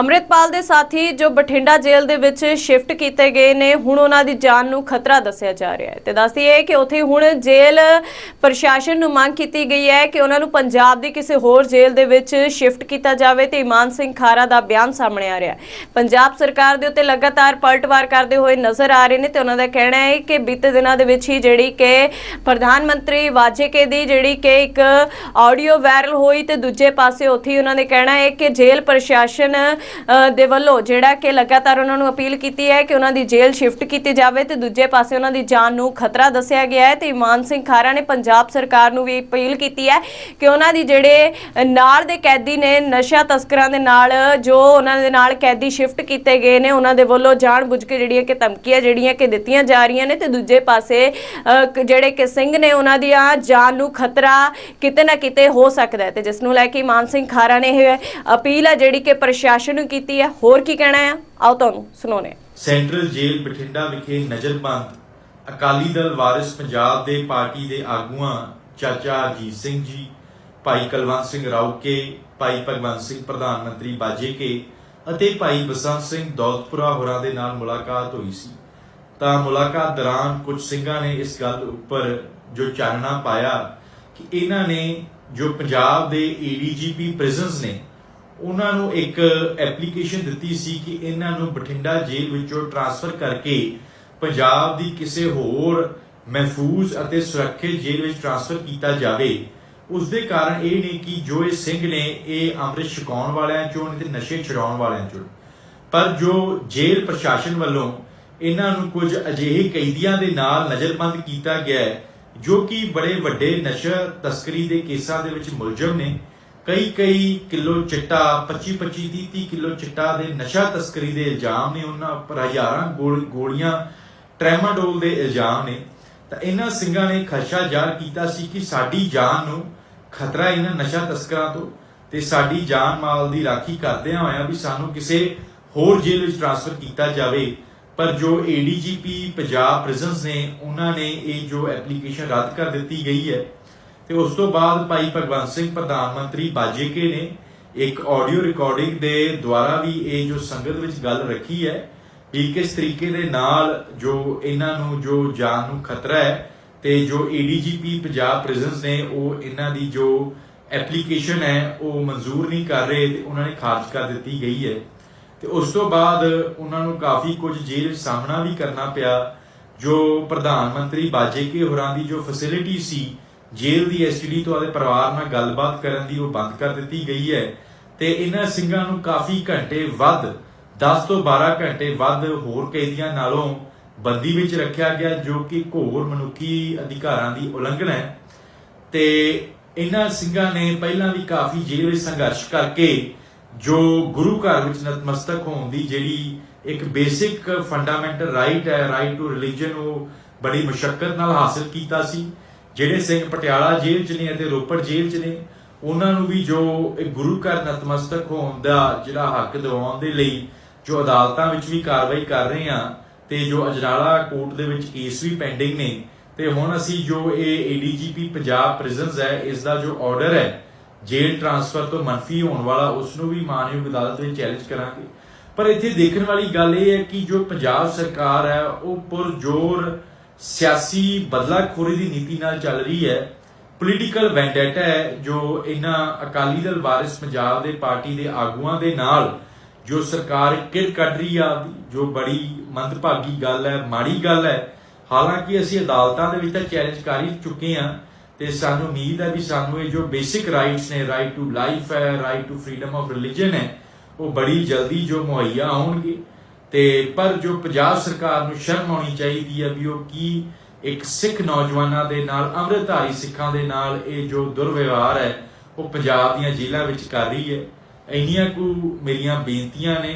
ਅੰਮ੍ਰਿਤਪਾਲ ਦੇ ਸਾਥੀ ਜੋ ਬਠਿੰਡਾ ਜੇਲ੍ਹ ਦੇ ਵਿੱਚ ਸ਼ਿਫਟ ਕੀਤੇ ਗਏ ਨੇ, ਹੁਣ ਉਹਨਾਂ ਦੀ ਜਾਨ ਨੂੰ ਖਤਰਾ ਦੱਸਿਆ ਜਾ ਰਿਹਾ ਹੈ। ਤੇ ਦੱਸਦੀ ਹੈ ਕਿ ਉੱਥੇ ਹੁਣ ਜੇਲ੍ਹ ਪ੍ਰਸ਼ਾਸਨ ਨੂੰ ਮੰਗ ਕੀਤੀ ਗਈ ਹੈ ਕਿ ਉਹਨਾਂ ਨੂੰ ਪੰਜਾਬ ਦੀ ਕਿਸੇ ਹੋਰ ਜੇਲ੍ਹ ਦੇ ਵਿੱਚ ਸ਼ਿਫਟ ਕੀਤਾ ਜਾਵੇ ਤੇ ਇਮਾਨ ਸਿੰਘ ਖਾਰਾ ਦਾ ਬਿਆਨ ਸਾਹਮਣੇ ਆ ਰਿਹਾ ਹੈ। ਪੰਜਾਬ ਸਰਕਾਰ ਦੇ ਉੱਤੇ ਲਗਾਤਾਰ ਪਲਟਵਾਰ ਕਰਦੇ ਹੋਏ ਨਜ਼ਰ ਆ ਰਹੇ ਨੇ ਤੇ ਉਹਨਾਂ ਦਾ ਕਹਿਣਾ ਹੈ ਕਿ ਬੀਤੇ ਦਿਨਾਂ ਦੇ ਵਿੱਚ ਹੀ ਜਿਹੜੀ ਕਿ ਪ੍ਰਧਾਨ ਮੰਤਰੀ ਵਾਜੇਕੇ ਦੀ ਜਿਹੜੀ ਕਿ ਇੱਕ ਆਡੀਓ ਵਾਇਰਲ ਹੋਈ ਤੇ ਦੂਜੇ ਪਾਸੇ ਉੱਥੇ ਹੀ ਉਹਨਾਂ ਨੇ ਕਹਿਣਾ ਹੈ ਕਿ ਜੇਲ੍ਹ ਪ੍ਰਸ਼ਾਸਨ ਦੇ ਵੱਲੋਂ ਜਿਹੜਾ ਕਿ ਲਗਾਤਾਰ ਉਹਨਾਂ ਨੂੰ ਅਪੀਲ ਕੀਤੀ ਹੈ ਕਿ ਉਹਨਾਂ ਦੀ ਜੇਲ੍ਹ ਸ਼ਿਫਟ ਕੀਤੀ ਜਾਵੇ ਤੇ ਦੂਜੇ ਪਾਸੇ ਉਹਨਾਂ ਦੀ ਜਾਨ ਨੂੰ ਖਤਰਾ ਦੱਸਿਆ ਗਿਆ ਹੈ ਤੇ ਇਮਾਨ ਸਿੰਘ ਖਾਰਾ ਨੇ ਪੰਜਾਬ ਸਰਕਾਰ ਨੂੰ ਵੀ ਅਪੀਲ ਕੀਤੀ ਹੈ ਕਿ ਉਹਨਾਂ ਦੀ ਜਿਹੜੇ ਨਾਲ ਦੇ ਕੈਦੀ ਨੇ, ਨਸ਼ਾ ਤਸਕਰਾਂ ਦੇ ਨਾਲ, ਜੋ ਉਹਨਾਂ ਦੇ ਨਾਲ ਕੈਦੀ ਸ਼ਿਫਟ ਕੀਤੇ ਗਏ ਨੇ, ਉਹਨਾਂ ਦੇ ਵੱਲੋਂ ਜਾਣ ਬੁੱਝ ਕੇ ਜਿਹੜੀਆਂ ਕਿ ਧਮਕੀਆਂ ਜਿਹੜੀਆਂ ਕਿ ਦਿੱਤੀਆਂ ਜਾ ਰਹੀਆਂ ਨੇ ਤੇ ਦੂਜੇ ਪਾਸੇ ਜਿਹੜੇ ਕਿ ਸਿੰਘ ਨੇ ਉਹਨਾਂ ਦੀਆਂ ਜਾਨ ਨੂੰ ਖਤਰਾ ਕਿਤੇ ਨਾ ਕਿਤੇ ਹੋ ਸਕਦਾ ਹੈ ਤੇ ਜਿਸ ਨੂੰ ਲੈ ਕੇ ਮਾਨ ਸਿੰਘ ਖਾਰਾ ਨੇ ਇਹ ਅਪੀਲ ਹੈ ਜਿਹੜੀ ਕਿ ਪ੍ਰਸ਼ਾਸਨ ਨੂੰ ਕੀਤੀ ਹੈ। ਹੋਰ ਕੀ ਕਹਿਣਾ ਹੈ? ਆਓ ਤੁਹਾਨੂੰ ਸੁਣਾਉਂਦੇ ਸੈਂਟਰਲ ਜੇਲ੍ਹ ਬਠਿੰਡਾ ਵਿਖੇ ਨਜ਼ਰਬੰਦ ਅਕਾਲੀ ਦਲ ਵਾਰਿਸ ਪੰਜਾਬ ਦੇ ਪਾਰਟੀ ਦੇ ਆਗੂਆਂ, ਚਾਚਾ ਅਜੀਤ ਸਿੰਘ ਜੀ, ਭਾਈ ਕੁਲਵੰਤ ਸਿੰਘ ਰਾਉਕੇ ਭਾਈ ਭਗਵੰਤ ਸਿੰਘ, ਪ੍ਰਧਾਨ ਮੰਤਰੀ ਬਾਜੇਕੇ ਅਤੇ ਭਾਈ ਬਸੰਤ ਸਿੰਘ ਦੌਲਤਪੁਰਾ ਹੋਰਾਂ ਦੇ ਨਾਲ ਮੁਲਾਕਾਤ ਹੋਈ ਸੀ। ਤਾਂ ਮੁਲਾਕਾਤ ਦੌਰਾਨ ਕੁਝ ਸਿੰਘਾਂ ਨੇ ਇਸ ਗੱਲ ਉੱਪਰ ਜੋ ਚਾਨਣਾ ਪਾਇਆ ਕਿ ਇਹਨਾਂ ਨੇ ਜੋ ਪੰਜਾਬ ਦੇ ਏਡੀਜੀਪੀ ਪ੍ਰਿਜ਼ਨਸ ਨੇ ਉਹਨਾਂ ਨੂੰ ਇੱਕ ਐਪਲੀਕੇਸ਼ਨ ਦਿੱਤੀ ਸੀ ਕਿ ਇਹਨਾਂ ਨੂੰ ਬਠਿੰਡਾ ਜੇਲ੍ਹ ਵਿੱਚੋਂ ਟ੍ਰਾਂਸਫਰ ਕਰਕੇ ਪੰਜਾਬ ਦੀ ਕਿਸੇ ਹੋਰ ਮਹਿਫੂਜ਼ ਅਤੇ ਸੁਰੱਖਿਅਤ ਜੇਲ੍ਹ ਵਿੱਚ ਟਰਾਂਸਫਰ ਕੀਤਾ ਜਾਵੇ। ਉਸ ਦੇ ਕਾਰਨ ਇਹ ਨੇ ਕਿ ਜੋ ਇਹ ਸਿੰਘ ਨੇ ਇਹ ਅੰਮ੍ਰਿਤ ਛਕਾਉਣ ਵਾਲਿਆਂ ਚੋਂ ਨੇ ਤੇ ਨਸ਼ੇ ਛਡਾਉਣ ਵਾਲਿਆਂ ਚੋਂ। ਪਰ ਜੋ ਜੇਲ੍ਹ ਪ੍ਰਸ਼ਾਸਨ ਵੱਲੋਂ ਇਹਨਾਂ ਨੂੰ ਕੁਝ ਅਜਿਹੇ ਕੈਦੀਆਂ ਦੇ ਨਾਲ ਨਜ਼ਰਬੰਦ ਕੀਤਾ ਗਿਆ ਹੈ, ਜੋ ਕਿ ਬੜੇ ਵੱਡੇ ਨਸ਼ਾ ਤਸਕਰੀ ਦੇ ਕੇਸਾਂ ਦੇ ਵਿੱਚ ਮੁਲਜ਼ਮ ਨੇ ਕਈ ਕਈ ਕਿਲੋ ਚਿੱਟਾ 25 25 30 30 ਕਿਲੋ ਚਿੱਟਾ ਦੇ ਨਸ਼ਾ ਤਸਕਰੀ ਦੇ ਇਲਜ਼ਾਮ ਨੇ, ਉਹਨਾਂ ਉੱਪਰ ਹਜ਼ਾਰਾਂ ਗੋਲੀਆਂ ਟ੍ਰੈਮਾਡੋਲ ਦੇ ਇਲਜ਼ਾਮ ਨੇ। ਤਾਂ ਇਹਨਾਂ ਸਿੰਘਾਂ ਨੇ ਖਰਸ਼ਾ ਜ਼ਾਹਰ ਕੀਤਾ ਸੀ ਕਿ ਸਾਡੀ ਜਾਨ ਨੂੰ ਖਤਰਾ ਇਹਨਾਂ ਨਸ਼ਾ ਤਸਕਰਾਂ ਤੋਂ ਤੇ ਸਾਡੀ ਜਾਨ ਮਾਲ ਦੀ ਰਾਖੀ ਕਰਦਿਆਂ ਹੋਇਆਂ ਵੀ ਸਾਨੂੰ ਕਿਸੇ ਹੋਰ ਜੇਲ੍ਹ ਵਿੱਚ ਟ੍ਰਾਂਸਫਰ ਕੀਤਾ ਜਾਵੇ। ਪਰ ਜੋ ਏਡੀਜੀਪੀ ਪੰਜਾਬ ਪ੍ਰਿਜ਼ਨਸ ਨੇ, ਉਹਨਾਂ ਨੇ ਇਹ ਜੋ ਐਪਲੀਕੇਸ਼ਨ ਰੱਦ ਕਰ ਦਿੱਤੀ ਗਈ ਹੈ ਤੇ ਉਸ ਤੋਂ ਬਾਅਦ ਭਾਈ ਭਗਵੰਤ ਸਿੰਘ ਪ੍ਰਧਾਨ ਮੰਤਰੀ ਬਾਜੇਕੇ ਨੇ ਇੱਕ ਆਡੀਓ ਰਿਕਾਰਡਿੰਗ ਦੇ ਦੁਆਰਾ ਵੀ ਇਹ ਜੋ ਸੰਗਤ ਵਿੱਚ ਗੱਲ ਰੱਖੀ ਹੈ ਵੀ ਕਿਸ ਤਰੀਕੇ ਦੇ ਨਾਲ ਜੋ ਇਹਨਾਂ ਨੂੰ ਜੋ ਜਾਨ ਨੂੰ ਖਤਰਾ ਹੈ ਤੇ ਜੋ ਏਡੀਜੀਪੀ ਪੰਜਾਬ ਪ੍ਰਿਜ਼ਨਸ ਨੇ ਉਹ ਇਹਨਾਂ ਦੀ ਜੋ ਐਪਲੀਕੇਸ਼ਨ ਹੈ, ਉਹ ਮਨਜ਼ੂਰ ਨਹੀਂ ਕਰ ਰਹੇ ਤੇ ਉਹਨਾਂ ਨੇ ਖਾਰਜ ਕਰ ਦਿੱਤੀ ਗਈ ਹੈ। ਤੇ ਉਸ ਤੋਂ ਬਾਅਦ ਉਹਨਾਂ ਨੂੰ ਕਾਫੀ ਕੁਝ ਜੇਲ੍ਹ ਵਿੱਚ ਸਾਹਮਣਾ ਵੀ ਕਰਨਾ ਪਿਆ, ਜੋ ਪ੍ਰਧਾਨ ਮੰਤਰੀ ਬਾਜੇਕੇ ਹੋਰਾਂ ਦੀ ਜੋ ਫੈਸਿਲਿਟੀ ਸੀ ਜੇਲ੍ਹ ਦੀ ਐਸਟੀਡੀ ਤੋਂ ਆਦੇ ਪਰਿਵਾਰ ਨਾਲ ਗੱਲਬਾਤ ਕਰਨ ਦੀ ਉਹ ਬੰਦ ਕਰ ਦਿੱਤੀ ਗਈ ਹੈ ਤੇ ਇਹਨਾਂ ਸਿੰਘਾਂ ਨੂੰ ਕਾਫੀ ਘੰਟੇ ਵੱਧ 10 ਤੋਂ 12 ਘੰਟੇ ਵੱਧ ਹੋਰ ਕੈਦੀਆਂ ਨਾਲੋਂ ਬੰਦੀ ਵਿੱਚ ਰੱਖਿਆ ਗਿਆ, ਜੋ ਕਿ ਘੋਰ ਮਨੁੱਖੀ ਅਧਿਕਾਰਾਂ ਦੀ ਉਲੰਘਣਾ ਹੈ। ਤੇ ਇਹਨਾਂ ਸਿੰਘਾਂ ਨੇ ਪਹਿਲਾਂ ਵੀ ਕਾਫੀ ਜੇਲ੍ਹ ਵਿੱਚ ਸੰਘਰਸ਼ ਕਰਕੇ ਜੋ ਗੁਰੂ ਘਰ ਵਿੱਚ ਨਤਮਸਤਕ ਹੋਣ ਦੀ ਜਿਹੜੀ ਇੱਕ ਬੇਸਿਕ ਫੰਡਾਮੈਂਟਲ ਰਾਈਟ ਹੈ, ਰਾਈਟ ਟੂ ਰਿਲੀਜੀਅਨ ਉਹ ਬੜੀ ਮੁਸ਼ਕਲ ਨਾਲ ਹਾਸਲ ਕੀਤਾ ਸੀ। ਜਿਹੜੇ ਸਿੰਘ ਪਟਿਆਲਾ ਜੇਲ੍ਹ 'ਚ ਨੇ ਅਤੇ ਰੋਪੜ ਜੇਲ੍ਹ 'ਚ ਨੇ, ਉਹਨਾਂ ਨੂੰ ਵੀ ਜੋ ਇੱਕ ਗੁਰੂ ਘਰ ਨਤਮਸਤਕ ਹੋਣ ਦਾ ਜਿਹੜਾ ਹੱਕ ਦਿਵਾਉਣ ਦੇ ਲਈ ਜੋ ਅਦਾਲਤਾਂ ਵਿੱਚ ਵੀ ਕਾਰਵਾਈ ਕਰ ਰਹੇ ਹਾਂ ਤੇ ਜੋ ਅਜਨਾਲਾ ਕੋਰਟ ਦੇ ਵਿੱਚ ਕੇਸ ਵੀ ਪੈਂਡਿੰਗ ਨੇ, ਤੇ ਹੁਣ ਅਸੀਂ ਜੋ ਇਹ ਏਡੀਜੀਪੀ ਪੰਜਾਬ ਪ੍ਰਿਜ਼ਨਸ ਹੈ ਇਸ ਦਾ ਜੋ ਆਰਡਰ ਹੈ, ਜੇਲ੍ਹ ਟ੍ਰਾਂਸਫਰ ਤੋਂ ਮੰਫੀ ਹੋਣ ਵਾਲਾ, ਉਸ ਨੂੰ ਵੀ ਮਾਨਯੋਗ ਅਦਾਲਤ ਵਿੱਚ ਚੈਲੰਜ ਕਰਾਂਗੇ। ਪਰ ਇੱਥੇ ਦੇਖਣ ਵਾਲੀ ਗੱਲ ਇਹ ਹੈ ਕਿ ਜੋ ਪੰਜਾਬ ਸਰਕਾਰ ਹੈ, ਉਹ ਪੁਰਜੋਰ ਸਿਆਸੀ ਬਦਲਾਖੋਰੀ ਦੀ ਨੀਤੀ ਨਾਲ ਚੱਲ ਰਹੀ ਹੈ। ਪੋਲੀਟੀਕਲ ਵੈਂਡੇਟਾ ਹੈ, ਜੋ ਇਹਨਾਂ ਅਕਾਲੀ ਦਲ ਵਾਰਿਸ ਪੰਜਾਬ ਦੇ ਪਾਰਟੀ ਦੇ ਆਗੂਆਂ ਦੇ ਨਾਲ, ਜੋ ਸਰਕਾਰ ਕਿਰ ਕੱਢ ਰਹੀ ਆ, ਜੋ ਬੜੀ ਮੰਦਭਾਗੀ ਗੱਲ ਹੈ, ਮਾੜੀ ਗੱਲ ਹੈ। ਹਾਲਾਂਕਿ ਅਸੀਂ ਅਦਾਲਤਾਂ ਦੇ ਵਿੱਚ ਤਾਂ ਚੈਲੰਜ ਕਰ ਹੀ ਚੁੱਕੇ ਹਾਂ ਤੇ ਸਾਨੂੰ ਉਮੀਦ ਹੈ ਵੀ ਸਾਨੂੰ ਇਹ ਜੋ ਬੇਸਿਕ ਰਾਈਟਸ ਨੇ ਰਾਈਟ ਟੂ ਲਾਈਫ ਹੈ right to freedom of religion ਹੈ, ਉਹ ਬੜੀ ਜਲਦੀ ਜੋ ਮੁਹੱਈਆ ਹੋਣਗੇ। ਤੇ ਪਰ ਜੋ ਪੰਜਾਬ ਸਰਕਾਰ ਨੂੰ ਸ਼ਰਮ ਆਉਣੀ ਚਾਹੀਦੀ ਹੈ ਵੀ ਉਹ ਕੀ ਇੱਕ ਸਿੱਖ ਨੌਜਵਾਨਾਂ ਦੇ ਨਾਲ, ਅੰਮ੍ਰਿਤਧਾਰੀ ਸਿੱਖਾਂ ਦੇ ਨਾਲ ਇਹ ਜੋ ਦੁਰਵਿਵਹਾਰ ਹੈ, ਉਹ ਪੰਜਾਬ ਦੀਆਂ ਜੇਲ੍ਹਾਂ ਵਿੱਚ ਕਰ ਰਹੀ ਹੈ। ਇੰਨੀਆਂ ਕੁ ਮੇਰੀਆਂ ਬੇਨਤੀਆਂ ਨੇ